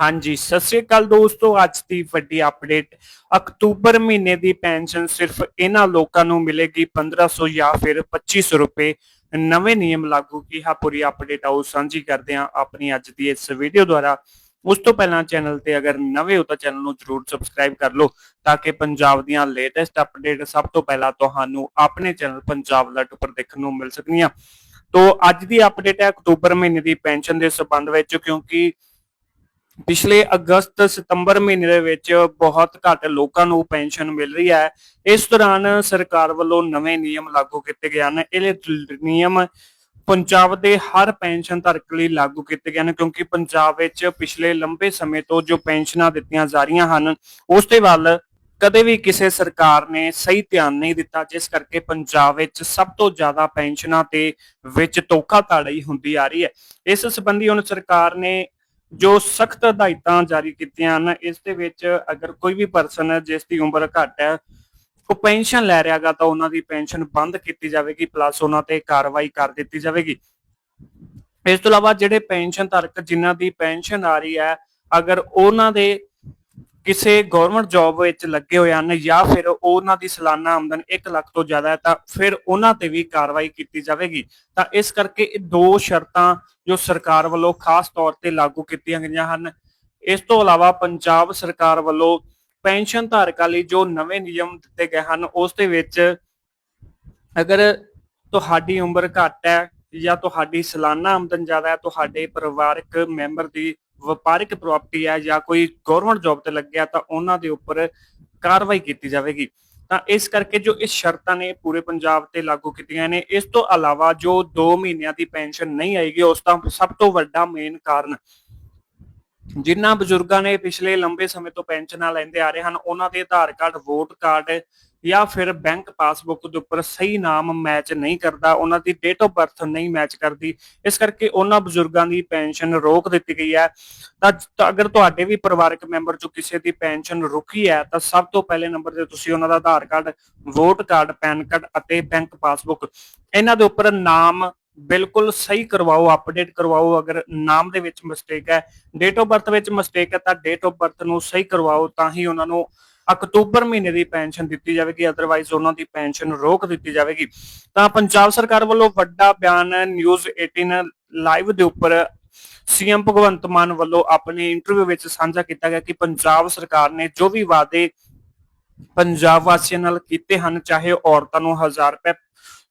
ਹਾਂਜੀ, ਸਤਿ ਸ੍ਰੀ ਅਕਾਲ ਦੋਸਤੋ। ਅੱਜ ਦੀ ਵੱਡੀ ਅਪਡੇਟ ਅਕਤੂਬਰ ਮਹੀਨੇ ਦੀ ਪੈਨਸ਼ਨ ਸਿਰਫ ਇਹਨਾਂ ਲੋਕਾਂ ਨੂੰ ਮਿਲੇਗੀ 1500 ਜਾਂ ਫਿਰ 2500 ਰੁਪਏ। ਨਵੇਂ ਨਿਯਮ ਲਾਗੂ ਕੀ ਹੈ ਪੂਰੀ ਅਪਡੇਟ ਆਓ, ਸਾਂਝੀ ਕਰਦੇ ਹਾਂ ਆਪਣੀ ਅੱਜ ਦੀ ਇਸ ਵੀਡੀਓ ਦੁਆਰਾ। ਉਸ ਤੋਂ ਪਹਿਲਾਂ ਚੈਨਲ ਤੇ ਅਗਰ ਨਵੇਂ ਹੋ ਤਾਂ ਚੈਨਲ ਨੂੰ ਜਰੂਰ ਸਬਸਕ੍ਰਾਈਬ ਕਰ ਲਓ, ਤਾਂ ਕਿ ਪੰਜਾਬ ਦੀਆਂ ਲੇਟੈਸਟ ਅਪਡੇਟ ਸਭ ਤੋਂ ਪਹਿਲਾਂ ਤੁਹਾਨੂੰ ਆਪਣੇ ਚੈਨਲ ਪੰਜਾਬ ਅਲਰਟ ਉੱਪਰ ਦੇਖਣ ਨੂੰ ਮਿਲ ਸਕਣੀਆਂ ਤੋਂ, ਅੱਜ ਦੀ ਅਪਡੇਟ ਹੈ ਅਕਤੂਬਰ ਮਹੀਨੇ ਦੀ ਪੈਨਸ਼ਨ ਦੇ ਸੰਬੰਧ ਵਿੱਚ, ਕਿਉਂਕਿ ਪਿਛਲੇ ਅਗਸਤ ਸਤੰਬਰ ਮਹੀਨੇ ਦੇ ਵਿੱਚ ਬਹੁਤ ਘੱਟ ਲੋਕਾਂ ਨੂੰ ਪੈਨਸ਼ਨ ਮਿਲ ਰਹੀ ਹੈ। ਇਸ ਦੌਰਾਨ ਸਰਕਾਰ ਵੱਲੋਂ ਨਵੇਂ ਨਿਯਮ ਲਾਗੂ ਕੀਤੇ ਗਏ ਹਨ। ਇਹ ਨਿਯਮ ਪੰਜਾਬ ਦੇ ਹਰ ਪੈਨਸ਼ਨ ਧਾਰਕ ਲਈ ਲਾਗੂ ਕੀਤੇ ਗਏ ਹਨ ਕਿਉਂਕਿ ਪੰਜਾਬ ਵਿੱਚ ਪਿਛਲੇ ਲੰਬੇ ਸਮੇਂ ਤੋਂ ਜੋ ਪੈਨਸ਼ਨਾਂ ਦਿੱਤੀਆਂ ਜਾ ਰਹੀਆਂ ਹਨ, ਉਸ ਦੇ ਵੱਲ ਕਦੇ ਵੀ ਕਿਸੇ ਸਰਕਾਰ ਨੇ ਸਹੀ ਧਿਆਨ ਨਹੀਂ ਦਿੱਤਾ, ਜਿਸ ਕਰਕੇ ਪੰਜਾਬ ਵਿੱਚ ਸਭ ਤੋਂ ਜ਼ਿਆਦਾ ਪੈਨਸ਼ਨਾਂ ਤੇ ਵਿੱਚ ਧੋਖਾਧੜੀ ਹੁੰਦੀ ਆ ਰਹੀ ਹੈ। ਇਸ ਸੰਬੰਧੀ ਹੁਣ ਸਰਕਾਰ ਨੇ ਜੋ ਸਖਤ ਹਦਾਇਤਾਂ ਜਾਰੀ ਕੀਤੀਆਂ ਹਨ, ਇਸ ਦੇ ਵਿੱਚ ਅਗਰ ਕੋਈ ਵੀ ਪਰਸਨ ਜਿਸ ਦੀ ਉਮਰ ਘੱਟ ਹੈ, ਉਹ ਪੈਨਸ਼ਨ ਲੈ ਰਿਹਾਗਾ ਤਾਂ ਉਹਨਾਂ ਦੀ ਪੈਨਸ਼ਨ ਬੰਦ ਕੀਤੀ ਜਾਵੇਗੀ ਪਲੱਸ ਉਹਨਾਂ ਤੇ ਕਾਰਵਾਈ ਕਰ ਦਿੱਤੀ ਜਾਵੇਗੀ। ਇਸ ਤੋਂ ਇਲਾਵਾ ਜਿਹੜੇ ਪੈਨਸ਼ਨ ਧਾਰਕ ਜਿਨ੍ਹਾਂ ਦੀ ਪੈਨਸ਼ਨ ਆ ਰਹੀ ਹੈ, ਅਗਰ ਉਹਨਾਂ ਦੇ ਕਿਸੇ ਗਵਰਨਮੈਂਟ ਜੌਬ ਵਿੱਚ ਲੱਗੇ ਹੋਏ ਹਨ ਜਾਂ ਫਿਰ ਉਹਨਾਂ ਦੀ ਸਾਲਾਨਾ ਆਮਦਨ 1 ਲੱਖ ਤੋਂ ਜ਼ਿਆਦਾ ਹੈ, ਤਾਂ ਫਿਰ ਉਹਨਾਂ ਤੇ ਵੀ ਕਾਰਵਾਈ ਕੀਤੀ ਜਾਵੇਗੀ। ਤਾਂ ਇਸ ਕਰਕੇ ਇਹ ਦੋ ਸ਼ਰਤਾਂ ਜੋ ਸਰਕਾਰ ਵੱਲੋਂ ਖਾਸ ਤੌਰ ਤੇ ਲਾਗੂ ਕੀਤੀਆਂ ਗਈਆਂ ਹਨ। ਇਸ ਤੋਂ ਇਲਾਵਾ ਪੰਜਾਬ ਸਰਕਾਰ ਵੱਲੋਂ ਪੈਨਸ਼ਨ ਧਾਰਕਾਂ ਲਈ ਜੋ ਨਵੇਂ ਨਿਯਮ ਦਿੱਤੇ ਗਏ ਹਨ, ਉਸ ਦੇ ਵਿੱਚ ਅਗਰ ਤੁਹਾਡੀ ਉਮਰ ਘੱਟ ਹੈ ਜਾਂ ਤੁਹਾਡੀ ਸਾਲਾਨਾ ਆਮਦਨ ਜ਼ਿਆਦਾ ਹੈ, ਤੁਹਾਡੇ ਪਰਿਵਾਰਕ ਮੈਂਬਰ ਦੀ ਵਪਾਰਿਕ ਪ੍ਰਾਪਰਟੀ ਹੈ ਜਾਂ ਕੋਈ ਗਵਰਨਮੈਂਟ ਜੌਬ ਤੇ ਲੱਗਿਆ ਤਾਂ ਉਹਨਾਂ ਦੇ ਉੱਪਰ ਕਾਰਵਾਈ ਕੀਤੀ ਜਾਵੇਗੀ। ਤਾਂ ਇਸ ਕਰਕੇ ਜੋ ਇਸ ਸ਼ਰਤਾਂ ਨੇ ਪੂਰੇ ਪੰਜਾਬ ਤੇ ਲਾਗੂ ਕੀਤੀਆਂ ਨੇ, ਇਸ ਤੋਂ ਇਲਾਵਾ ਜੋ 2 ਮਹੀਨਿਆਂ ਦੀ ਪੈਨਸ਼ਨ ਨਹੀਂ ਆਏਗੀ, ਉਸ ਦਾ ਸਭ ਤੋਂ ਵੱਡਾ ਮੇਨ ਕਾਰਨ ਜਿਨ੍ਹਾਂ ਬਜ਼ੁਰਗਾਂ ਨੇ ਪਿਛਲੇ ਲੰਬੇ ਸਮੇਂ ਤੋਂ ਪੈਨਸ਼ਨਾਂ ਲੈਂਦੇ ਆ ਰਹੇ ਹਨ, ਉਹਨਾਂ ਦੇ ਆਧਾਰ ਕਾਰਡ, ਵੋਟ ਕਾਰਡ ਜਾਂ ਫਿਰ ਬੈਂਕ ਪਾਸਬੁੱਕ ਦੇ ਉੱਪਰ ਸਹੀ ਨਾਮ ਮੈਚ ਨਹੀਂ ਕਰਦਾ, ਉਹਨਾਂ ਦੀ ਡੇਟ ਆਫ ਬਰਥ ਨਹੀਂ ਮੈਚ ਕਰਦੀ, ਇਸ ਕਰਕੇ ਉਹਨਾਂ ਬਜ਼ੁਰਗਾਂ ਦੀ ਪੈਨਸ਼ਨ ਰੋਕ ਦਿੱਤੀ ਗਈ ਹੈ। ਤਾਂ ਅਗਰ ਤੁਹਾਡੇ ਵੀ ਪਰਿਵਾਰਕ ਮੈਂਬਰ ਚੋਂ ਕਿਸੇ ਦੀ ਪੈਨਸ਼ਨ ਰੁਕੀ ਹੈ, ਤਾਂ ਸਭ ਤੋਂ ਪਹਿਲੇ ਨੰਬਰ ਤੇ ਤੁਸੀਂ ਉਹਨਾਂ ਦਾ Aadhaar card, vote card, pan card ਅਤੇ ਬੈਂਕ ਪਾਸਬੁੱਕ, ਇਹਨਾਂ ਦੇ ਉੱਪਰ ਨਾਮ ਬਿਲਕੁਲ ਸਹੀ ਕਰਵਾਓ ਅਪਡੇਟ ਕਰਵਾਓ, ਅਗਰ ਨਾਮ ਦੇ ਵਿੱਚ ਮਿਸਟੇਕ ਹੈ ਡੇਟ ਆਫ ਬਰਥ ਵਿੱਚ ਮਿਸਟੇਕ ਹੈ, ਤਾਂ ਡੇਟ ਆਫ ਬਰਥ ਨੂੰ ਸਹੀ ਕਰਵਾਓ, ਤਾਂ ਹੀ ਉਹਨਾਂ ਨੂੰ ਅਕਤੂਬਰ ਮਹੀਨੇ ਦੀ ਪੈਨਸ਼ਨ ਦਿੱਤੀ ਜਾਵੇਗੀ ਅਦਰਵਾਈਜ਼ ਉਹਨਾਂ ਦੀ ਪੈਨਸ਼ਨ ਰੋਕ ਦਿੱਤੀ ਜਾਵੇਗੀ। ਤਾਂ ਪੰਜਾਬ ਸਰਕਾਰ ਵੱਲੋਂ ਵੱਡਾ ਬਿਆਨ ਨਿਊਜ਼ 18 ਲਾਈਵ ਦੇ ਉੱਪਰ ਸੀਐਮ ਭਗਵੰਤ ਮਾਨ ਵੱਲੋਂ ਆਪਣੇ ਇੰਟਰਵਿਊ ਵਿੱਚ ਸਾਂਝਾ ਕੀਤਾ ਗਿਆ ਕਿ ਪੰਜਾਬ ਸਰਕਾਰ ਨੇ ਜੋ ਵੀ ਵਾਅਦੇ ਪੰਜਾਬ ਵਾਸੀਆਂ ਨਾਲ ਕੀਤੇ ਹਨ, ਚਾਹੇ ਔਰਤਾਂ ਨੂੰ 1000 ਰੁਪਏ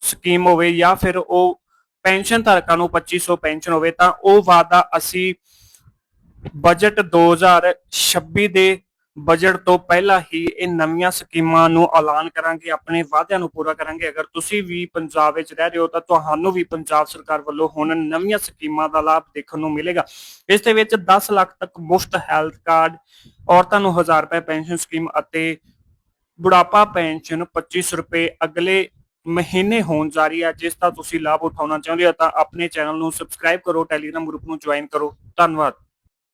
ਸਕੀਮ ਹੋਵੇ ਜਾਂ ਫਿਰ ਉਹ ਪੈਨਸ਼ਨ ਧਾਰਕਾਂ ਨੂੰ 2500 ਪੈਨਸ਼ਨ ਹੋਵੇ ਤਾਂ ਉਹ ਵਾਅਦਾ ਅਸੀਂ ਬਜਟ 2026 ਦੇ ਬਜਟ ਤੋਂ ਪਹਿਲਾਂ ਹੀ ਇਹ ਨਵੀਆਂ ਸਕੀਮਾਂ ਨੂੰ ਐਲਾਨ ਕਰਾਂਗੇ, ਆਪਣੇ ਵਾਅਦਿਆਂ ਨੂੰ ਪੂਰਾ ਕਰਾਂਗੇ। ਅਗਰ ਤੁਸੀਂ ਵੀ ਪੰਜਾਬ ਵਿੱਚ ਰਹਿ ਰਹੇ ਹੋ ਤਾਂ ਤੁਹਾਨੂੰ ਵੀ ਪੰਜਾਬ ਸਰਕਾਰ ਵੱਲੋਂ ਹੁਣ ਨਵੀਆਂ ਸਕੀਮਾਂ ਦਾ ਲਾਭ ਦੇਖਣ ਨੂੰ ਮਿਲੇਗਾ। ਇਸ ਦੇ ਵਿੱਚ 10 ਲੱਖ ਤੱਕ ਮੁਫਤ ਹੈਲਥ ਕਾਰਡ, ਔਰਤਾਂ ਨੂੰ 1000 ਰੁਪਏ ਪੈਨਸ਼ਨ ਸਕੀਮ ਅਤੇ ਬੁਢਾਪਾ ਪੈਨਸ਼ਨ 2500 ਰੁਪਏ ਅਗਲੇ ਮਹੀਨੇ ਹੋਣ ਜਾ ਰਹੀ ਹੈ ਜਿਸ ਦਾ ਤੁਸੀਂ ਲਾਭ ਉਠਾਉਣਾ ਚਾਹੁੰਦੇ ਹੋ ਤਾਂ ਆਪਣੇ ਚੈਨਲ ਨੂੰ ਸਬਸਕ੍ਰਾਈਬ ਕਰੋ ਟੈਲੀਗ੍ਰਾਮ ਗਰੁੱਪ ਨੂੰ ਜੁਆਇਨ ਕਰੋ। ਧੰਨਵਾਦ।